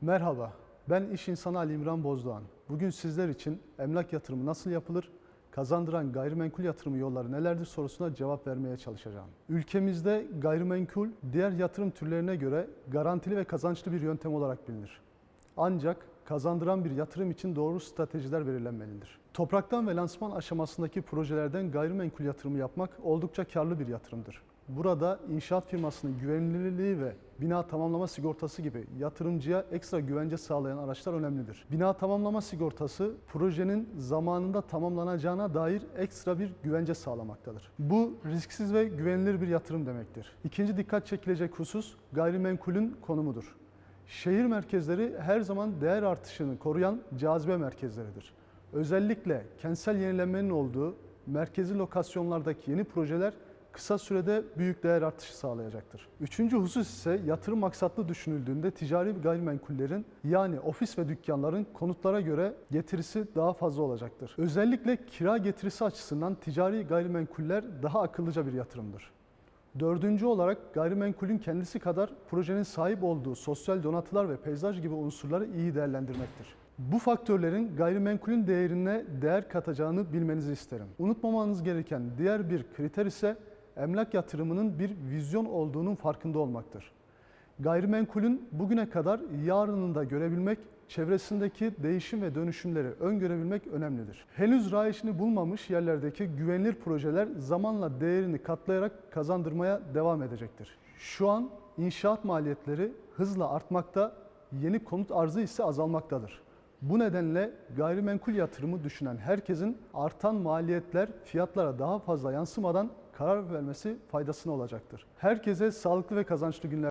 Merhaba, ben iş insanı Ali İmran Bozdoğan. Bugün sizler için emlak yatırımı nasıl yapılır, kazandıran gayrimenkul yatırımı yolları nelerdir sorusuna cevap vermeye çalışacağım. Ülkemizde gayrimenkul diğer yatırım türlerine göre garantili ve kazançlı bir yöntem olarak bilinir. Ancak kazandıran bir yatırım için doğru stratejiler belirlenmelidir. Topraktan ve lansman aşamasındaki projelerden gayrimenkul yatırımı yapmak oldukça karlı bir yatırımdır. Burada inşaat firmasının güvenilirliği ve bina tamamlama sigortası gibi yatırımcıya ekstra güvence sağlayan araçlar önemlidir. Bina tamamlama sigortası projenin zamanında tamamlanacağına dair ekstra bir güvence sağlamaktadır. Bu risksiz ve güvenilir bir yatırım demektir. İkinci dikkat çekilecek husus gayrimenkulün konumudur. Şehir merkezleri her zaman değer artışını koruyan cazibe merkezleridir. Özellikle kentsel yenilenmenin olduğu merkezi lokasyonlardaki yeni projeler kısa sürede büyük değer artışı sağlayacaktır. Üçüncü husus ise yatırım maksatlı düşünüldüğünde ticari gayrimenkullerin yani ofis ve dükkanların konutlara göre getirisi daha fazla olacaktır. Özellikle kira getirisi açısından ticari gayrimenkuller daha akıllıca bir yatırımdır. Dördüncü olarak gayrimenkulün kendisi kadar projenin sahip olduğu sosyal donatılar ve peyzaj gibi unsurları iyi değerlendirmektir. Bu faktörlerin gayrimenkulün değerine değer katacağını bilmenizi isterim. Unutmamanız gereken diğer bir kriter ise emlak yatırımının bir vizyon olduğunun farkında olmaktır. Gayrimenkulün bugüne kadar yarınını da görebilmek, çevresindeki değişim ve dönüşümleri öngörebilmek önemlidir. Henüz rayişini bulmamış yerlerdeki güvenilir projeler zamanla değerini katlayarak kazandırmaya devam edecektir. Şu an inşaat maliyetleri hızla artmakta, yeni konut arzı ise azalmaktadır. Bu nedenle gayrimenkul yatırımı düşünen herkesin artan maliyetler fiyatlara daha fazla yansımadan karar vermesi faydasına olacaktır. Herkese sağlıklı ve kazançlı günler